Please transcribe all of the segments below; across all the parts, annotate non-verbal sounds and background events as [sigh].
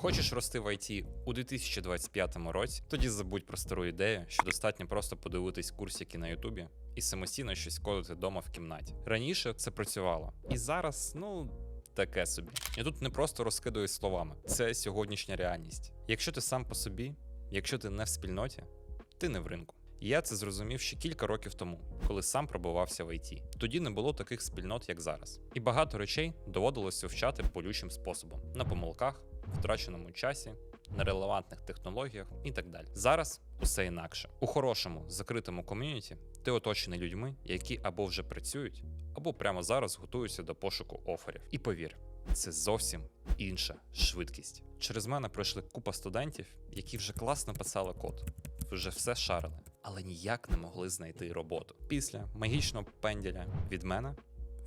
Хочеш рости в ІТ у 2025 році? Тоді забудь про стару ідею, що достатньо просто подивитись курсики на Ютубі і самостійно щось кодити вдома в кімнаті. Раніше це працювало, і зараз, ну. Таке собі. Я тут не просто розкидаю словами, це сьогоднішня реальність. Якщо ти сам по собі, якщо ти не в спільноті, ти не в ринку. Я це зрозумів ще кілька років тому, коли сам пробувався в ІТ. Тоді не було таких спільнот, як зараз. І багато речей доводилося вчати болючим способом на помилках, втраченому часі, нерелевантних технологіях і так далі. Зараз усе інакше. У хорошому закритому ком'юніті ти оточений людьми, які або вже працюють, або прямо зараз готуються до пошуку оферів. І повір, це зовсім інша швидкість. Через мене пройшли купа студентів, які вже класно писали код, вже все шарили, але ніяк не могли знайти роботу. Після магічного пенділя від мене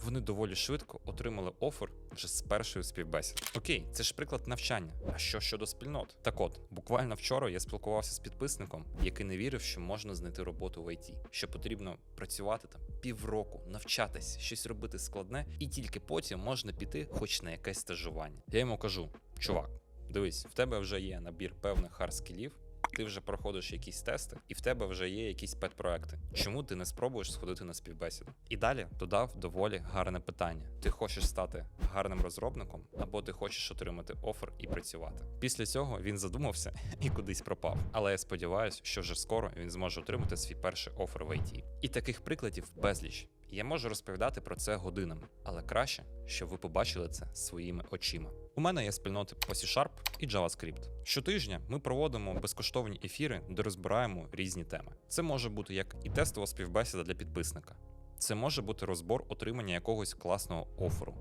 вони доволі швидко отримали офер вже з першої співбесіди. Окей, це ж приклад навчання. А що щодо спільнот? Так от, буквально вчора я спілкувався з підписником, який не вірив, що можна знайти роботу в ІТ, що потрібно працювати там півроку, навчатись, щось робити складне, і тільки потім можна піти, хоч на якесь стажування. Я йому кажу: чувак, дивись, в тебе вже є набір певних хард-скілів, ти вже проходиш якісь тести, і в тебе вже є якісь педпроекти. Чому ти не спробуєш сходити на співбесіду? І далі додав доволі гарне питання: ти хочеш стати гарним розробником, або ти хочеш отримати офер і працювати? Після цього він задумався [laughs] і кудись пропав. Але я сподіваюся, що вже скоро він зможе отримати свій перший офер в ІТ. І таких прикладів безліч. Я можу розповідати про це годинами, але краще, щоб ви побачили це своїми очима. У мене є спільноти по C-Sharp і JavaScript. Щотижня ми проводимо безкоштовні ефіри, де розбираємо різні теми. Це може бути як і тестова співбесіда для підписника. Це може бути розбор отримання якогось класного оферу.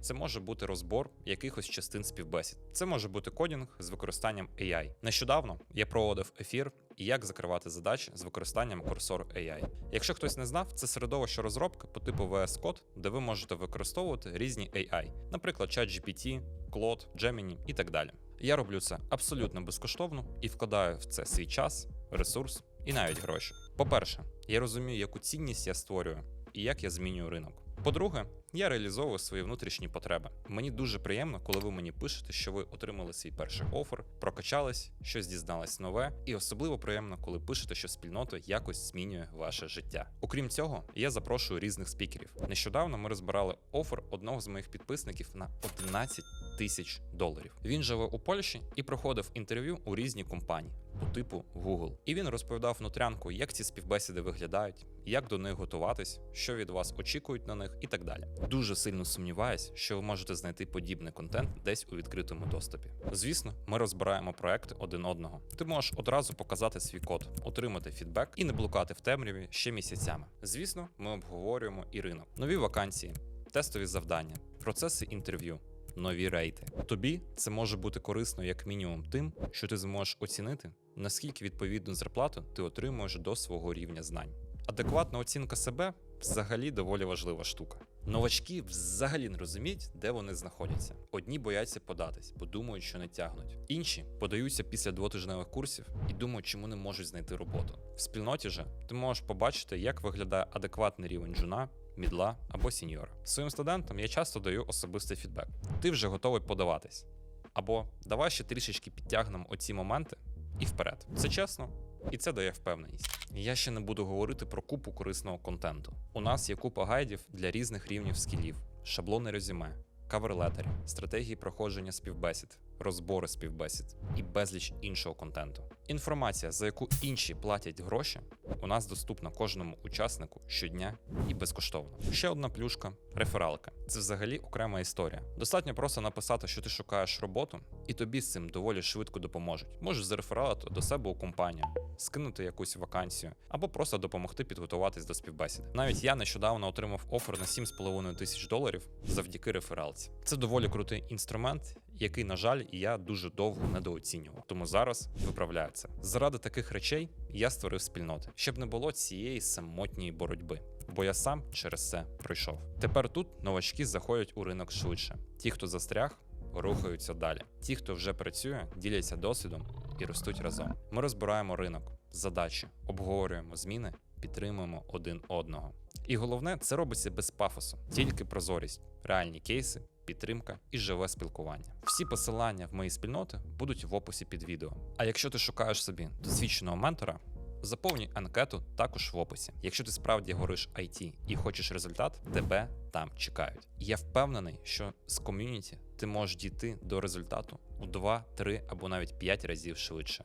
Це може бути розбор якихось частин співбесід. Це може бути кодінг з використанням AI. Нещодавно я проводив ефір і як закривати задачі з використанням Cursor AI. Якщо хтось не знав, це середовище розробки по типу VS Code, де ви можете використовувати різні AI, наприклад, ChatGPT, Claude, Gemini і так далі. Я роблю це абсолютно безкоштовно і вкладаю в це свій час, ресурс і навіть гроші. По-перше, я розумію, яку цінність я створюю і як я змінюю ринок. По-друге, я реалізовую свої внутрішні потреби. Мені дуже приємно, коли ви мені пишете, що ви отримали свій перший офер, прокачались, щось дізнались нове, і особливо приємно, коли пишете, що спільнота якось змінює ваше життя. Окрім цього, я запрошую різних спікерів. Нещодавно ми розбирали офер одного з моїх підписників на 11 тисяч доларів. Він живе у Польщі і проходив інтерв'ю у різні компанії. По типу Google. І він розповідав внутрянку, як ці співбесіди виглядають, як до них готуватись, що від вас очікують на них, і так далі. Дуже сильно сумніваюсь, що ви можете знайти подібний контент десь у відкритому доступі. Звісно, ми розбираємо проекти один одного. Ти можеш одразу показати свій код, отримати фідбек і не блукати в темряві ще місяцями. Звісно, ми обговорюємо і ринок, нові вакансії, тестові завдання, процеси інтерв'ю. Нові рейти. Тобі це може бути корисно як мінімум тим, що ти зможеш оцінити, наскільки відповідну зарплату ти отримуєш до свого рівня знань. Адекватна оцінка себе взагалі доволі важлива штука. Новачки взагалі не розуміють, де вони знаходяться. Одні бояться податись, бо думають, що не тягнуть. Інші подаються після двотижневих курсів і думають, чому не можуть знайти роботу. В спільноті же ти можеш побачити, як виглядає адекватний рівень джуна, мідла або сіньора. Своїм студентам я часто даю особистий фідбек. Ти вже готовий подаватись. Або давай ще трішечки підтягнемо оці моменти і вперед. Це чесно, і це дає впевненість. Я ще не буду говорити про купу корисного контенту. У нас є купа гайдів для різних рівнів скілів, шаблони резюме, каверлетері, стратегії проходження співбесід, розбори співбесід і безліч іншого контенту. Інформація, за яку інші платять гроші, у нас доступна кожному учаснику щодня і безкоштовно. Ще одна плюшка рефералка. Це взагалі окрема історія. Достатньо просто написати, що ти шукаєш роботу, і тобі з цим доволі швидко допоможуть. Можеш зарефералити до себе у компанію, скинути якусь вакансію, або просто допомогти підготуватись до співбесіди. Навіть я нещодавно отримав офер на 7,5 тисяч доларів завдяки рефералці. Це доволі крутий інструмент, який, на жаль, я дуже довго недооцінював. Тому зараз виправляю це. Заради таких речей я створив спільноти, щоб не було цієї самотньої боротьби. Бо я сам через це пройшов. Тепер тут новачки заходять у ринок швидше. Ті, хто застряг, рухаються далі. Ті, хто вже працює, діляться досвідом і ростуть разом. Ми розбираємо ринок, задачі, обговорюємо зміни, підтримуємо один одного. І головне, це робиться без пафосу, тільки прозорість, реальні кейси підтримка і живе спілкування. Всі посилання в мої спільноти будуть в описі під відео. А якщо ти шукаєш собі досвідченого ментора, заповнюй анкету також в описі. Якщо ти справді говориш IT і хочеш результат, тебе там чекають. Я впевнений, що з ком'юніті ти можеш дійти до результату у 2, 3 або навіть 5 разів швидше.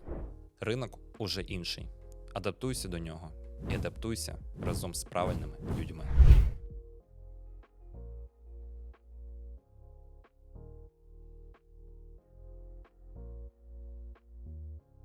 Ринок уже інший. Адаптуйся до нього і адаптуйся разом з правильними людьми.